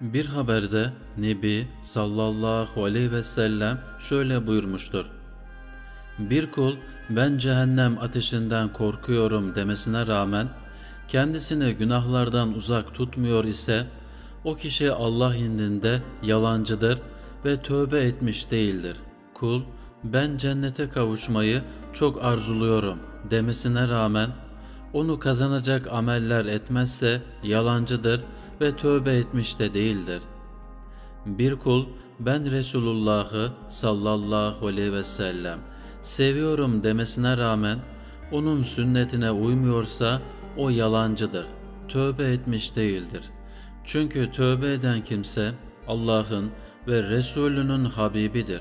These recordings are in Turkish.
Bir haberde Nebi sallallahu aleyhi ve sellem şöyle buyurmuştur. Bir kul ben cehennem ateşinden korkuyorum demesine rağmen kendisini günahlardan uzak tutmuyor ise o kişi Allah indinde yalancıdır ve tövbe etmiş değildir. Kul ben cennete kavuşmayı çok arzuluyorum demesine rağmen onu kazanacak ameller etmezse yalancıdır ve tövbe etmiş de değildir. Bir kul ben Resulullah'ı sallallahu aleyhi ve sellem seviyorum demesine rağmen onun sünnetine uymuyorsa o yalancıdır. Tövbe etmiş değildir. Çünkü tövbe eden kimse Allah'ın ve Resulünün Habibidir.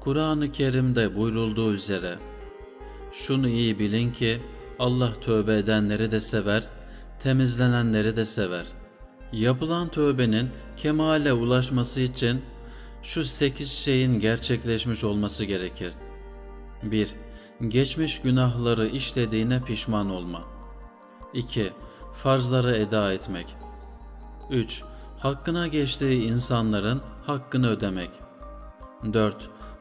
Kur'an-ı Kerim'de buyrulduğu üzere şunu iyi bilin ki Allah tövbe edenleri de sever, temizlenenleri de sever. Yapılan tövbenin kemale ulaşması için şu sekiz şeyin gerçekleşmiş olması gerekir. 1. Geçmiş günahları işlediğine pişman olma. 2. Farzları eda etmek. 3. Hakkına geçtiği insanların hakkını ödemek. 4.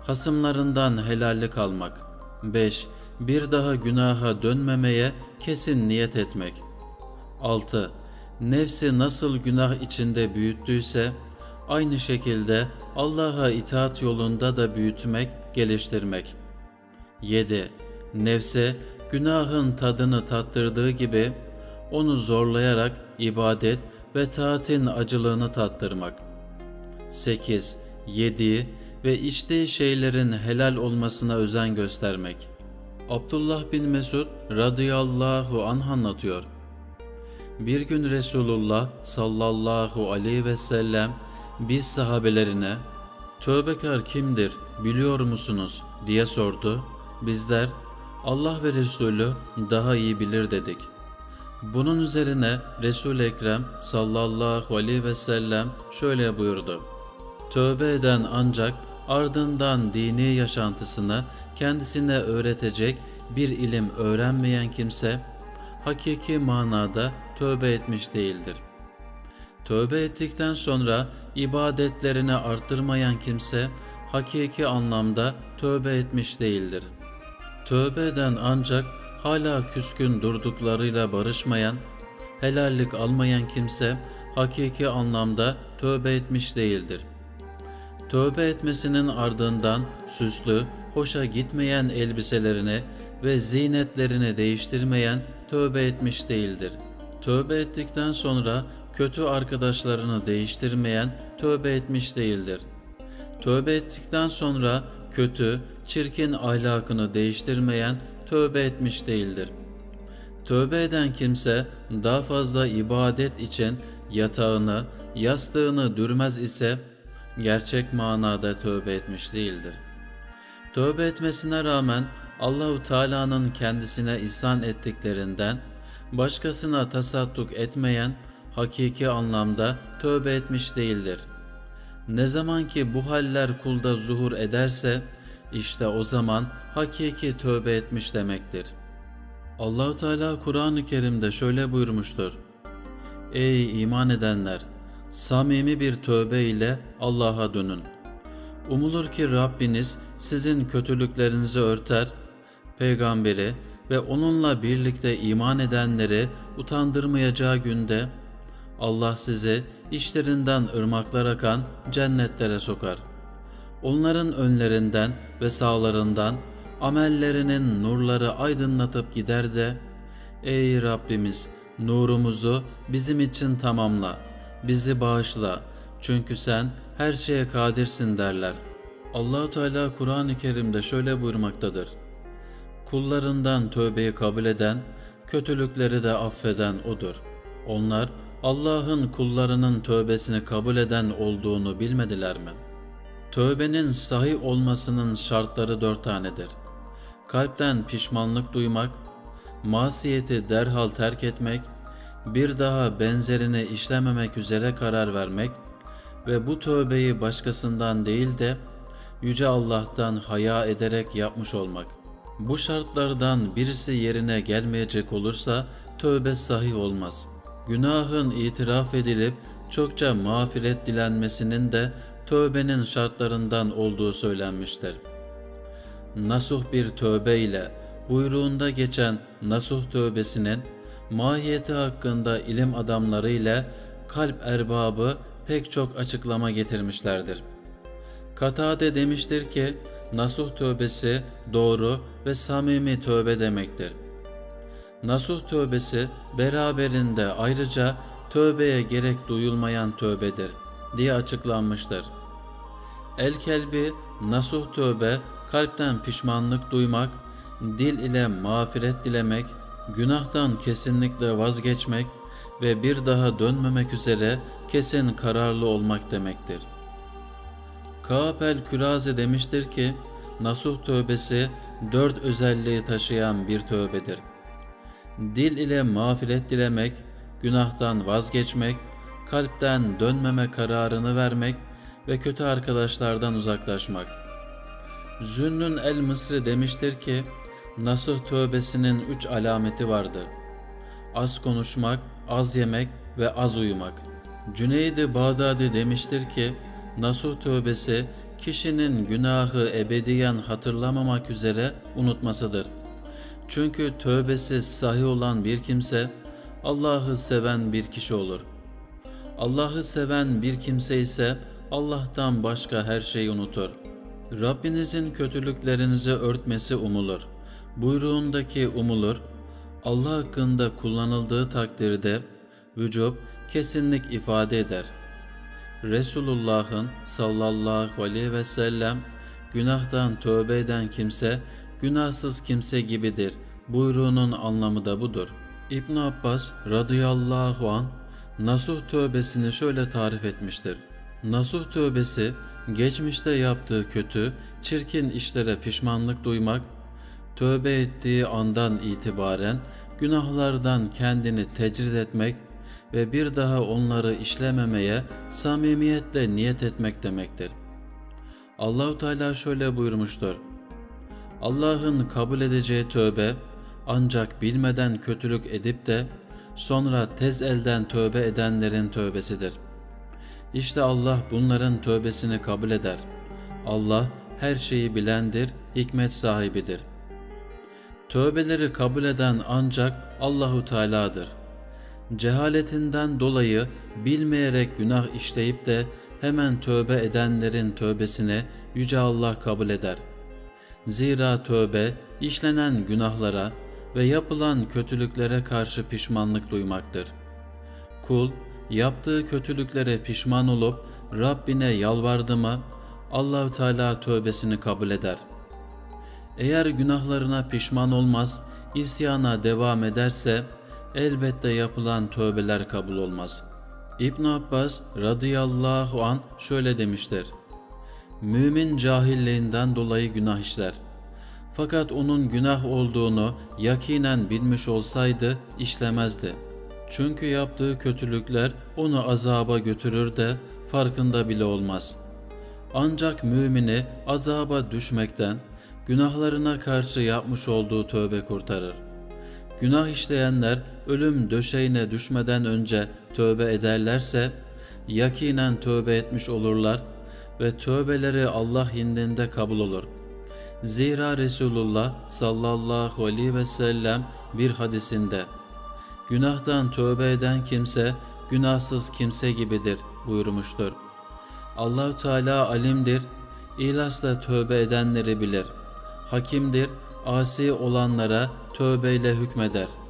Hasımlarından helallik almak. 5. Bir daha günaha dönmemeye kesin niyet etmek. 6. Nefsi nasıl günah içinde büyüttüyse aynı şekilde Allah'a itaat yolunda da büyütmek, geliştirmek. 7. Nefse günahın tadını tattırdığı gibi onu zorlayarak ibadet ve taatin acılığını tattırmak. 8. Yediği ve içtiği şeylerin helal olmasına özen göstermek. Abdullah bin Mesud radıyallahu anh anlatıyor. Bir gün Resulullah sallallahu aleyhi ve sellem biz sahabelerine tövbekar kimdir biliyor musunuz diye sordu. Bizler Allah ve Resulü daha iyi bilir dedik. Bunun üzerine Resul Ekrem sallallahu aleyhi ve sellem şöyle buyurdu. Tövbe eden ancak ardından dini yaşantısını kendisine öğretecek bir ilim öğrenmeyen kimse hakiki manada tövbe etmiş değildir. Tövbe ettikten sonra ibadetlerini arttırmayan kimse hakiki anlamda tövbe etmiş değildir. Tövbe eden ancak hala küskün durduklarıyla barışmayan, helallik almayan kimse hakiki anlamda tövbe etmiş değildir. Tövbe etmesinin ardından süslü, hoşa gitmeyen elbiselerini ve zinetlerini değiştirmeyen tövbe etmiş değildir. Tövbe ettikten sonra kötü arkadaşlarını değiştirmeyen tövbe etmiş değildir. Tövbe ettikten sonra kötü, çirkin ahlakını değiştirmeyen tövbe etmiş değildir. Tövbe eden kimse daha fazla ibadet için yatağını, yastığını dürmez ise gerçek manada tövbe etmiş değildir. Tövbe etmesine rağmen Allahu Teala'nın kendisine ihsan ettiklerinden başkasına tasadduk etmeyen hakiki anlamda tövbe etmiş değildir. Ne zaman ki bu haller kulda zuhur ederse işte o zaman hakiki tövbe etmiş demektir. Allahu Teala Kur'an-ı Kerim'de şöyle buyurmuştur. Ey iman edenler! Samimi bir tövbe ile Allah'a dönün. Umulur ki Rabbiniz sizin kötülüklerinizi örter, peygamberi ve onunla birlikte iman edenleri utandırmayacağı günde Allah sizi işlerinden ırmaklar akan cennetlere sokar. Onların önlerinden ve sağlarından amellerinin nurları aydınlatıp gider de Ey Rabbimiz nurumuzu bizim için tamamla, bizi bağışla çünkü sen her şeye kadirsin derler. allah Teala Kur'an-ı Kerim'de şöyle buyurmaktadır. Kullarından tövbeyi kabul eden, kötülükleri de affeden O'dur. Onlar Allah'ın kullarının tövbesini kabul eden olduğunu bilmediler mi? Tövbenin sahih olmasının şartları dört tanedir. Kalpten pişmanlık duymak, masiyeti derhal terk etmek, bir daha benzerini işlememek üzere karar vermek ve bu tövbeyi başkasından değil de Yüce Allah'tan haya ederek yapmış olmak. Bu şartlardan birisi yerine gelmeyecek olursa tövbe sahih olmaz. Günahın itiraf edilip çokça mağfiret dilenmesinin de tövbenin şartlarından olduğu söylenmiştir. Nasuh bir tövbe ile buyruğunda geçen nasuh tövbesinin mahiyeti hakkında ilim adamları ile kalp erbabı pek çok açıklama getirmişlerdir. Katade demiştir ki, nasuh tövbesi doğru ve samimi tövbe demektir. Nasuh tövbesi beraberinde ayrıca tövbeye gerek duyulmayan tövbedir diye açıklanmıştır. El-Kelbi nasuh tövbe kalpten pişmanlık duymak, dil ile mağfiret dilemek, günahtan kesinlikle vazgeçmek ve bir daha dönmemek üzere kesin kararlı olmak demektir. Kaab el-Küraze demiştir ki, nasuh tövbesi dört özelliği taşıyan bir tövbedir. Dil ile mağfiret dilemek, günahtan vazgeçmek, kalpten dönmeme kararını vermek ve kötü arkadaşlardan uzaklaşmak. Zünnün el-Mısri demiştir ki, nasuh tövbesinin üç alameti vardır. Az konuşmak, az yemek ve az uyumak. Cüneydi Bağdadi demiştir ki, nasuh tövbesi kişinin günahı ebediyen hatırlamamak üzere unutmasıdır. Çünkü tövbesi sahih olan bir kimse Allah'ı seven bir kişi olur. Allah'ı seven bir kimse ise Allah'tan başka her şeyi unutur. Rabbinizin kötülüklerinizi örtmesi umulur. Buyruğundaki umulur. Allah hakkında kullanıldığı takdirde vücub kesinlik ifade eder. Resulullah'ın sallallahu aleyhi ve sellem günahtan tövbe eden kimse günahsız kimse gibidir buyruğunun anlamı da budur. İbn Abbas radıyallahu an nasuh tövbesini şöyle tarif etmiştir. Nasuh tövbesi geçmişte yaptığı kötü, çirkin işlere pişmanlık duymak, tövbe ettiği andan itibaren günahlardan kendini tecrid etmek ve bir daha onları işlememeye samimiyetle niyet etmek demektir. Allahu Teala şöyle buyurmuştur. Allah'ın kabul edeceği tövbe ancak bilmeden kötülük edip de sonra tez elden tövbe edenlerin tövbesidir. İşte Allah bunların tövbesini kabul eder. Allah her şeyi bilendir, hikmet sahibidir. Tövbeleri kabul eden ancak Allahu Teala'dır. Cehaletinden dolayı bilmeyerek günah işleyip de hemen tövbe edenlerin tövbesini yüce Allah kabul eder. Zira tövbe işlenen günahlara ve yapılan kötülüklere karşı pişmanlık duymaktır. Kul yaptığı kötülüklere pişman olup Rabbine yalvardı mı Allahü Teala tövbesini kabul eder. Eğer günahlarına pişman olmaz, isyana devam ederse elbette yapılan tövbeler kabul olmaz. İbn Abbas radıyallahu an şöyle demiştir. Mümin cahilliğinden dolayı günah işler. Fakat onun günah olduğunu yakinen bilmiş olsaydı işlemezdi. Çünkü yaptığı kötülükler onu azaba götürür de farkında bile olmaz. Ancak mümini azaba düşmekten, günahlarına karşı yapmış olduğu tövbe kurtarır. Günah işleyenler ölüm döşeğine düşmeden önce tövbe ederlerse yakinen tövbe etmiş olurlar ve tövbeleri Allah indinde kabul olur. Zira Resulullah sallallahu aleyhi ve sellem bir hadisinde günahtan tövbe eden kimse günahsız kimse gibidir buyurmuştur. Allahu Teala alimdir, ihlasla tövbe edenleri bilir. Hakimdir, asi olanlara tövbeyle hükmeder.''